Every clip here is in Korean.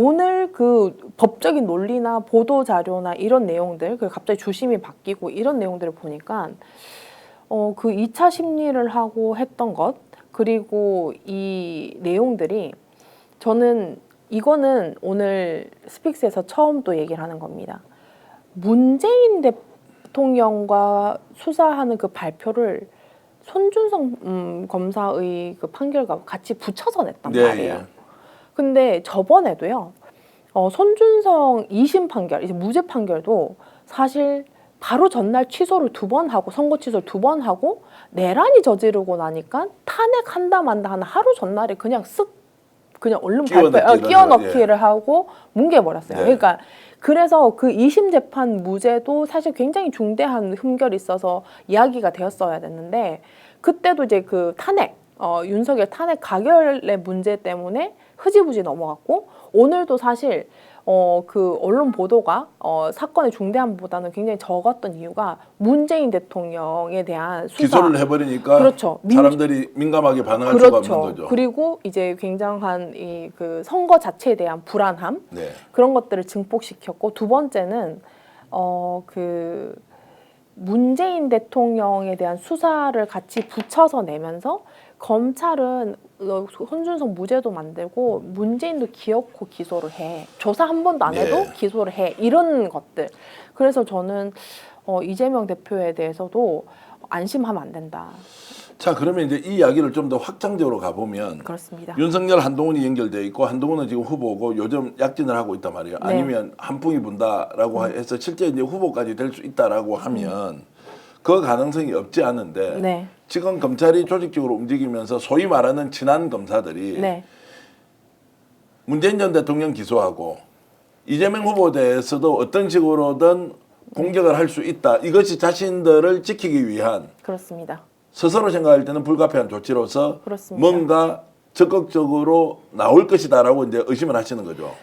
오늘 그 법적인 논리나 보도 자료나 이런 내용들, 그 갑자기 주심이 바뀌고 이런 내용들을 보니까 어, 그 2차 심리를 하고 했던 것 그리고 이 내용들이 저는 이거는 오늘 스픽스에서 처음 또 얘기를 하는 겁니다. 문재인 대통령과 수사하는 그 발표를 손준성 음, 검사의 그 판결과 같이 붙여서 냈단 네, 말이에요. 예. 근데 저번에도요. 어, 손준성 2심 판결, 이제 무죄 판결도 사실 바로 전날 취소를 두 번 하고 선고 취소를 두 번 하고 내란이 저지르고 나니까 탄핵한다 만다 하는 하루 전날에 그냥 쓱 그냥 얼른 발표 어, 끼워넣기를 하고 뭉개버렸어요. 네. 그러니까 그래서 그 2심 재판 무죄도 사실 굉장히 중대한 흠결이 있어서 이야기가 되었어야 됐는데 그때도 이제 그 탄핵 어, 윤석열 탄핵 가결의 문제 때문에 흐지부지 넘어갔고 오늘도 사실 어, 그 언론 보도가 어, 사건의 중대함보다는 굉장히 적었던 이유가 문재인 대통령에 대한 수사 기소를 해버리니까 그렇죠. 민- 사람들이 민감하게 반응할 수가 없는 그렇죠. 거죠. 그리고 이제 굉장한 이 그 선거 자체에 대한 불안함 네. 그런 것들을 증폭시켰고 두 번째는 어 그 문재인 대통령에 대한 수사를 같이 붙여서 내면서 검찰은 어, 손준성 무죄도 만들고 문재인도 기어코 기소를 해 조사 한 번도 안 해도 네. 기소를 해 이런 것들 그래서 저는 어, 이재명 대표에 대해서도 안심하면 안 된다 자 그러면 이제 이 이야기를 좀 더 확장적으로 가보면 그렇습니다. 윤석열 한동훈이 연결돼 있고 한동훈은 지금 후보고 요즘 약진을 하고 있단 말이에요. 네. 아니면 한풍이 분다라고 해서 실제 이제 후보까지 될 수 있다라고 하면 그 가능성이 없지 않은데 네, 지금 검찰이 조직적으로 움직이면서 소위 말하는 친한 검사들이 네, 문재인 전 대통령 기소하고 이재명 후보에 대해서도 어떤 식으로든 공격을 할 수 있다. 이것이 자신들을 지키기 위한 그렇습니다. 스스로 생각할 때는 불가피한 조치로서 그렇습니다. 뭔가 적극적으로 나올 것이다라고 이제 의심을 하시는 거죠.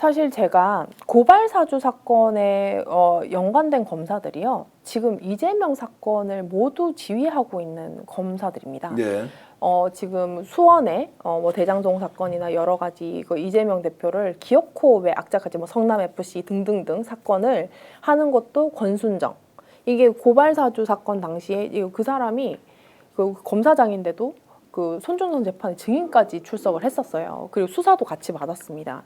사실 제가 고발 사주 사건에 어, 연관된 검사들이요. 지금 이재명 사건을 모두 지휘하고 있는 검사들입니다. 네. 어, 지금 수원에 어, 뭐 대장동 사건이나 여러 가지 그 이재명 대표를 기어코 왜 악착하지 뭐 성남 FC 등등등 사건을 하는 것도 권순정. 이게 고발 사주 사건 당시에 그 사람이 그 검사장인데도 그 손준성 재판에 증인까지 출석을 했었어요. 그리고 수사도 같이 받았습니다.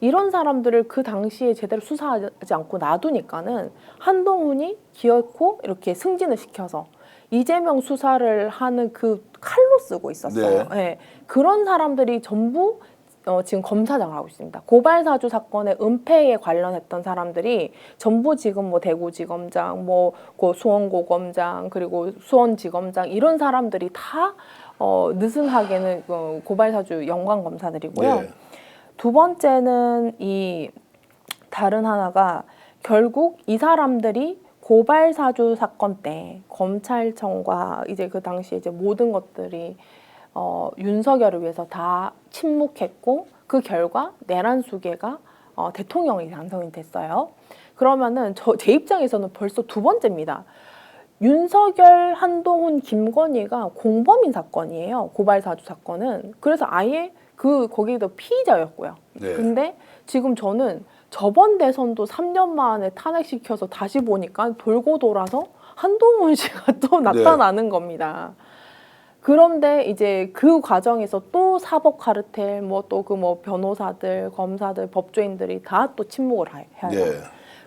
이런 사람들을 그 당시에 제대로 수사하지 않고 놔두니까는 한동훈이 기어코 이렇게 승진을 시켜서 이재명 수사를 하는 그 칼로 쓰고 있었어요. 예. 그런 사람들이 전부 어, 지금 검사장을 하고 있습니다. 고발 사주 사건의 은폐에 관련했던 사람들이 전부 지금 뭐 대구지검장, 뭐그 수원고검장, 그리고 수원지검장 이런 사람들이 다 어, 느슨하게는 어, 고발 사주 연관 검사들이고요. 네. 두 번째는 이 다른 하나가 결국 이 사람들이 고발 사주 사건 때 검찰청과 이제 그 당시 이제 모든 것들이 어, 윤석열을 위해서 다 침묵했고 그 결과 내란 수계가 어, 대통령이 당선이 됐어요. 그러면은 저 제 입장에서는 벌써 두 번째입니다. 윤석열, 한동훈, 김건희가 공범인 사건이에요. 고발 사주 사건은. 그래서 아예 그 거기도 피의자였고요. 네. 근데 지금 저는 저번 대선도 3년 만에 탄핵시켜서 다시 보니까 돌고 돌아서 한동훈 씨가 또 나타나는 겁니다. 그런데 이제 그 과정에서 또 사법 카르텔 뭐 또 그 뭐 변호사들, 검사들, 법조인들이 다 또 침묵을 하- 해요. 네.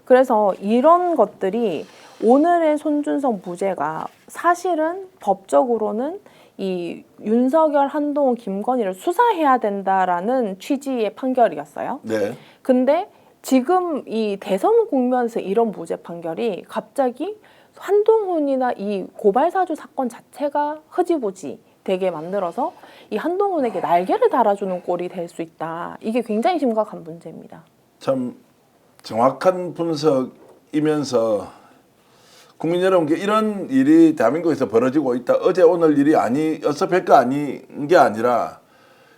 그래서 이런 것들이 오늘의 손준성 무죄가 사실은 법적으로는 이 윤석열, 한동훈, 김건희를 수사해야 된다라는 취지의 판결이었어요. 네. 근데 지금 이 대선 국면에서 이런 무죄 판결이 갑자기 한동훈이나 이 고발 사주 사건 자체가 흐지부지 되게 만들어서 이 한동훈에게 날개를 달아주는 꼴이 될 수 있다. 이게 굉장히 심각한 문제입니다. 참 정확한 분석이면서 국민 여러분께 이런 일이 대한민국에서 벌어지고 있다. 어제 오늘 일이 아니어서 별거 아닌 게 아니라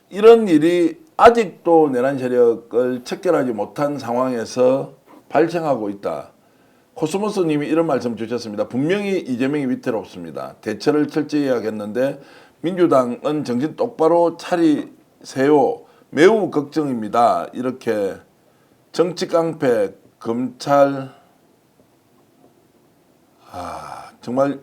이런 일이 아직도 내란 세력을 척결하지 못한 상황에서 발생하고 있다. 코스모스님이 이런 말씀 주셨습니다. 분명히 이재명이 위태롭습니다. 대처를 철저히 해야겠는데 민주당은 정신 똑바로 차리세요. 매우 걱정입니다. 이렇게 정치 깡패 검찰 아 정말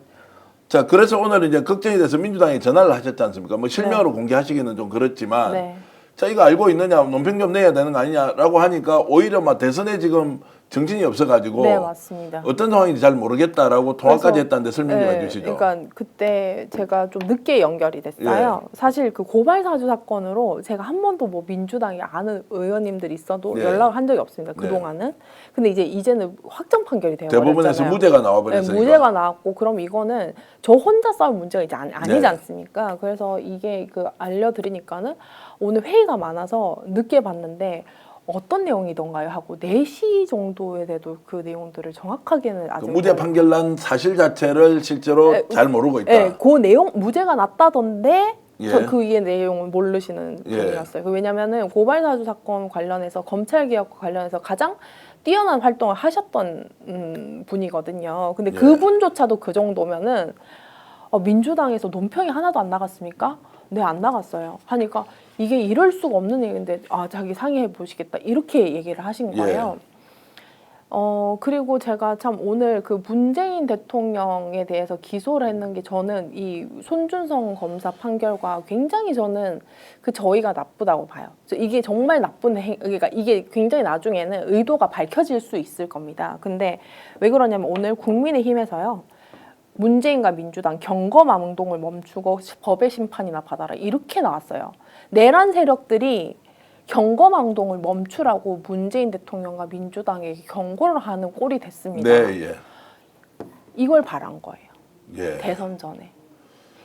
자 그래서 오늘 이제 걱정이 돼서 민주당에 전화를 하셨지 않습니까? 뭐 실명으로 공개하시기는 좀 그렇지만 네. 자 이거 알고 있느냐 논평 좀 내야 되는 거 아니냐라고 하니까 오히려 막 대선에 지금 정신이 없어가지고 네, 맞습니다. 어떤 상황인지 잘 모르겠다라고 통화까지 그래서, 했다는데 설명 좀 네, 해주시죠. 그러니까 그때 제가 좀 늦게 연결이 됐어요. 사실 그 고발 사주 사건으로 제가 한 번도 뭐 민주당에 아는 의원님들이 있어도 네. 연락을 한 적이 없습니다. 네. 그 동안은. 근데 이제 이제는 확정 판결이 되어 대법원에서. 무죄가 네, 나와버렸으니까. 무죄가 나왔고 그럼 이거는 저 혼자 싸울 문제가 이제 아니, 아니지 네. 않습니까? 그래서 이게 그 알려드리니까는 오늘 회의가 많아서 늦게 봤는데 어떤 내용이던가요 하고 4시 정도에 돼도 그 내용들을 정확하게는 그 아직 무죄 모르- 판결 난 사실 자체를 실제로 네, 잘 모르고 있다. 네, 그 내용 무죄가 났다던데 예. 저그 위에 내용을 모르시는 예. 분이었어요. 그 왜냐면은 고발 사주 사건 관련해서 검찰 개혁과 관련해서 가장 뛰어난 활동을 하셨던 음, 분이거든요. 근데 예. 그분조차도 그 정도면은 어, 민주당에서 논평이 하나도 안 나갔습니까? 네, 안 나갔어요. 하니까 이게 이럴 수가 없는 얘기인데 아, 자기 상의해 보시겠다. 이렇게 얘기를 하신 예. 거예요. 어, 그리고 제가 참 오늘 그 문재인 대통령에 대해서 기소를 했는 게 저는 이 손준성 검사 판결과 굉장히 저는 그 저희가 나쁘다고 봐요. 저 이게 정말 나쁜 행, 그러니까 이게 굉장히 나중에는 의도가 밝혀질 수 있을 겁니다. 근데 왜 그러냐면 오늘 국민의힘에서요. 문재인과 민주당 경거망동을 멈추고 법의 심판이나 받아라 이렇게 나왔어요. 내란 세력들이 경거망동을 멈추라고 문재인 대통령과 민주당에게 경고를 하는 꼴이 됐습니다. 네, 예. 이걸 바란 거예요. 예. 대선 전에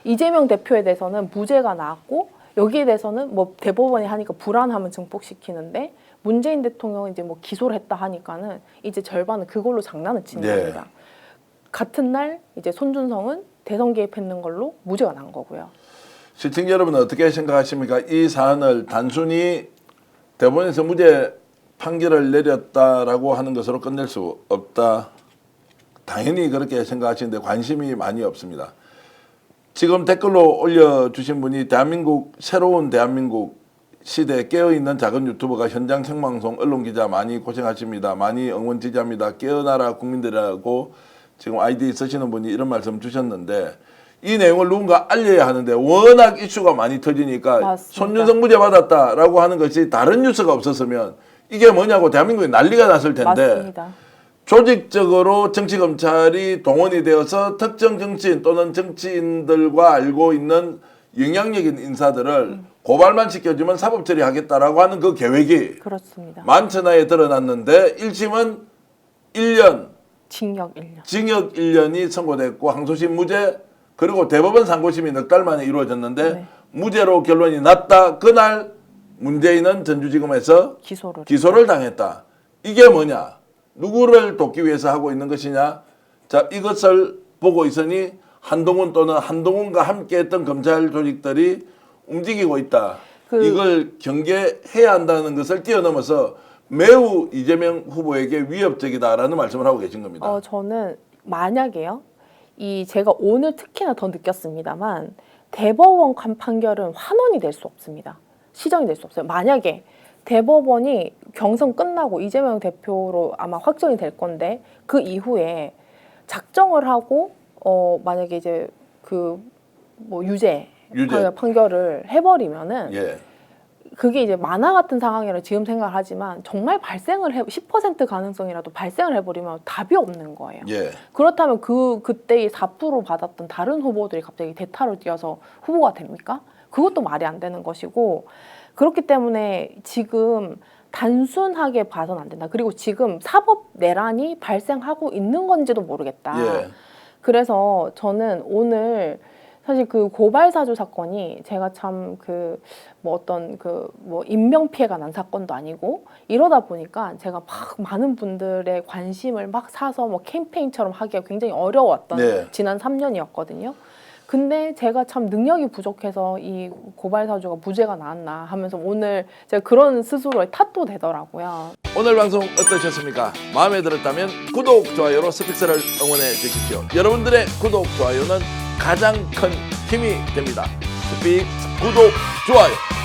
이재명 대표에 대해서는 무죄가 나왔고 여기에 대해서는 뭐 대법원이 하니까 불안함을 증폭시키는데 문재인 대통령은 이제 뭐 기소를 했다 하니까는 이제 절반은 그걸로 장난을 치는 네. 겁니다. 같은 날 이제 손준성은 대선 개입했는 걸로 무죄가 난 거고요. 시청자 여러분은 어떻게 생각하십니까? 이 사안을 단순히 대법원에서 무죄 판결을 내렸다라고 하는 것으로 끝낼 수 없다. 당연히 그렇게 생각하시는데 관심이 많이 없습니다. 지금 댓글로 올려주신 분이 대한민국 새로운 대한민국 시대에 깨어있는 작은 유튜버가 현장 생방송 언론기자 많이 고생하십니다. 많이 응원 지지합니다. 깨어나라 국민들이라고 지금 아이디 쓰시는 분이 이런 말씀 주셨는데 이 내용을 누군가 알려야 하는데 워낙 이슈가 많이 터지니까 맞습니다. 손윤성 무죄 받았다라고 하는 것이 다른 뉴스가 없었으면 이게 뭐냐고 대한민국에 난리가 났을 텐데 맞습니다. 조직적으로 정치 검찰이 동원이 되어서 특정 정치인 또는 정치인들과 알고 있는 영향력 있는 인사들을 고발만 시켜주면 사법 처리하겠다라고 하는 그 계획이 그렇습니다. 만천하에 드러났는데 1심은 1년 징역 1년. 징역 1년이 선고됐고 항소심 무죄 그리고 대법원 상고심이 넉 달 만에 이루어졌는데 네. 무죄로 결론이 났다. 그날 문재인은 전주지검에서 기소를. 기소를 당했다. 이게 뭐냐? 누구를 돕기 위해서 하고 있는 것이냐? 자, 이것을 보고 있으니 한동훈 또는 한동훈과 함께 했던 검찰 조직들이 움직이고 있다. 그- 이걸 경계해야 한다는 것을 뛰어넘어서 매우 이재명 후보에게 위협적이다라는 말씀을 하고 계신 겁니다. 어, 저는 만약에요. 이 제가 오늘 특히나 더 느꼈습니다만 대법원 간 판결은 환원이 될 수 없습니다. 시정이 될 수 없어요. 만약에 대법원이 경선 끝나고 이재명 대표로 아마 확정이 될 건데 그 이후에 작정을 하고 어 만약에 이제 그 뭐 유죄, 유죄. 판- 판결을 해버리면은 예. 그게 이제 만화 같은 상황이라 지금 생각을 하지만 정말 발생을 해 10% 가능성이라도 발생을 해버리면 답이 없는 거예요. 예. 그렇다면 그 그때 4% 받았던 다른 후보들이 갑자기 대타로 뛰어서 후보가 됩니까? 그것도 말이 안 되는 것이고 그렇기 때문에 지금 단순하게 봐서는 안 된다. 그리고 지금 사법 내란이 발생하고 있는 건지도 모르겠다. 예. 그래서 저는 오늘 사실 그 고발 사주 사건이 제가 참 그 뭐 어떤 그 뭐 인명 피해가 난 사건도 아니고 이러다 보니까 제가 막 많은 분들의 관심을 막 사서 뭐 캠페인처럼 하기가 굉장히 어려웠던 네. 지난 3년이었거든요. 근데 제가 참 능력이 부족해서 이 고발 사주가 무죄가 나왔나 하면서 오늘 제가 그런 스스로에 탓도 되더라고요. 오늘 방송 어떠셨습니까? 마음에 들었다면 구독, 좋아요로 스픽스를 응원해 주십시오. 여러분들의 구독, 좋아요는 가장 큰 힘이 됩니다. 스픽스 구독, 좋아요